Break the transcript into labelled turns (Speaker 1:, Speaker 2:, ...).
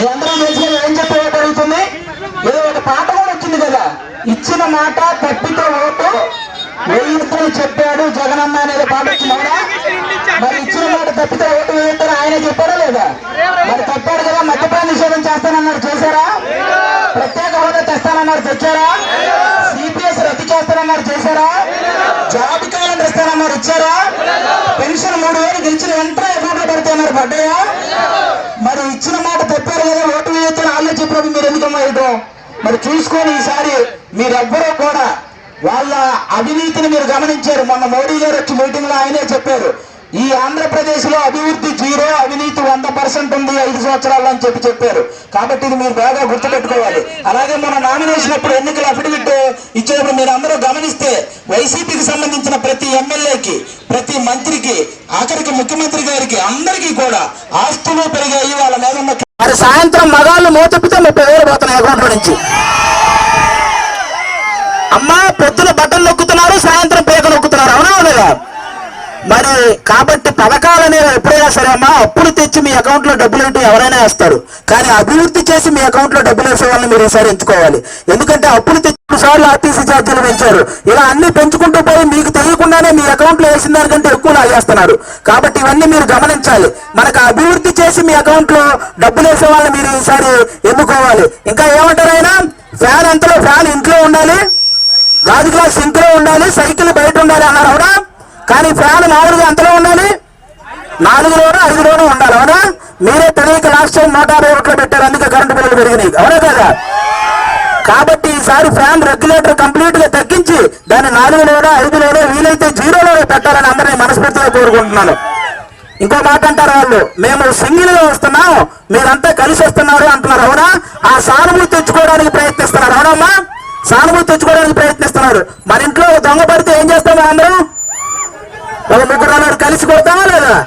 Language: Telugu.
Speaker 1: మీ అందరూ తెలిసిన ఏం చెప్పే జరుగుతుంది ఏదో ఒక పాట కూడా వచ్చింది కదా. ఇచ్చిన మాట తప్పితే ఓటు. వేయిస్తూ చెప్పాడు జగనన్న అనేది పాట వచ్చిందా మరి ఇచ్చిన మాట తప్పితే ఓటు వేయిస్తారు ఆయన చెప్పారా లేదా? మరి తప్పాడు కదా మద్యపాన నిషేధం చేస్తానన్నారు చేశారా? ప్రత్యేక హోదా తెస్తానన్నారు తెచ్చారా? సిపిఎస్ రద్దు చేస్తానన్నారు చేశారా? జాబ్ క్యాలెండర్ తెస్తానన్నారు ఇచ్చారా? పెన్షన్ మూడు వేలు గెలిచిన వెంటనే అకౌంట్లో పడితే పడ్డాయా? మరి చూసుకొని ఈసారి మీరెవ్వరూ కూడా వాళ్ళ అవినీతిని మీరు గమనించారు. మొన్న మోడీ గారు వచ్చి మీటింగ్లో ఆయనే చెప్పారు ఈ ఆంధ్రప్రదేశ్లో అభివృద్ధి జీరో అవినీతి వంద పర్సెంట్ ఉంది ఐదు సంవత్సరాలు అని చెప్పి చెప్పారు. కాబట్టి ఇది మీరు బాగా గుర్తుపెట్టుకోవాలి. అలాగే మన నామినేషన్ అప్పుడు ఎన్నికల అఫిడవిట్ ఇచ్చేటప్పుడు మీరు అందరూ గమనిస్తే వైసీపీకి సంబంధించిన ప్రతి ఎమ్మెల్యేకి ప్రతి మంత్రికి ఆఖరికి ముఖ్యమంత్రి గారికి అందరికీ కూడా ఆస్తులు పెరిగాయి వాళ్ళ మీద ఉన్న సాయంత్రం మగాళ్ళు మోతపితే ముప్పై వేలు నుంచి అమ్మా పొద్దున బట్టలు నొక్కుతున్నారు సాయంత్రం పేక నొక్కుతున్నారు. అవునా లేదా? మరి కాబట్టి పథకాలు అనేవి ఎప్పుడైనా సరే అమ్మా అప్పులు తెచ్చి మీ అకౌంట్లో డబ్బులు ఉంటే ఎవరైనా వేస్తారు. కానీ అభివృద్ధి చేసి మీ అకౌంట్లో డబ్బులు వేసే వాళ్ళని మీరు ఈసారి ఎంచుకోవాలి ఎందుకంటే అప్పులు తెచ్చి సార్లు ఆర్టీసీ ఛార్జీలు పెంచారు. ఇలా అన్ని పెంచుకుంటూ పోయి మీకు తెలియకుండానే మీ దానికంటే చేస్తున్నారు. కాబట్టి ఇవన్నీ మీరు గమనించాలి. మనకు అభివృద్ధి చేసి మీ అకౌంట్లో డబ్బులు వేసే వాళ్ళని మీరు ఈసారి ఎన్నుకోవాలి. ఇంకా ఏమంటారు ఆయన? ఫ్యాన్ ఎంతలో ఫ్యాన్ ఇంట్లో ఉండాలి? గాజు గ్లాస్ ఇంట్లో ఉండాలి? సైకిల్ బయట ఉండాలి అన్నారు అవునా? కానీ ఫ్యాన్ మామూలుగా ఎంతలో ఉండాలి? నాలుగులోనూ ఐదులోనూ ఉండాలి అవునా? మీరే తెలియక లాస్ట్ టైం నూట యాభై ఒకటిలో పెట్టారు. అందుకే కరెంటు బిల్లులు పెరిగినాయి. అవునా కదా? కాబట్టి ఈసారి ఫ్యాన్ రెగ్యులేటర్ కంప్లీట్గా తగ్గించి దాన్ని నాలుగులోనో ఐదులోనో వీలైతే జీరోలోనే పెట్టాలని అందరినీ మనసు కోరుకుంటున్నాను. ఇంకో మాట అంటారు వాళ్ళు మేము సింగిల్గా వస్తున్నాం మీరంతా కలిసి వస్తున్నారు అంటున్నారు. అవునా? ఆ సానుభూతి తెచ్చుకోవడానికి ప్రయత్నిస్తున్నారు. అవునమ్మా సానుభూతి తెచ్చుకోవడానికి ప్రయత్నిస్తున్నారు. మన ఇంట్లో దొంగ పడితే ఏం చేస్తాం అందరం? ఒక ముగ్గురు కలిసి కొడతామా లేదా?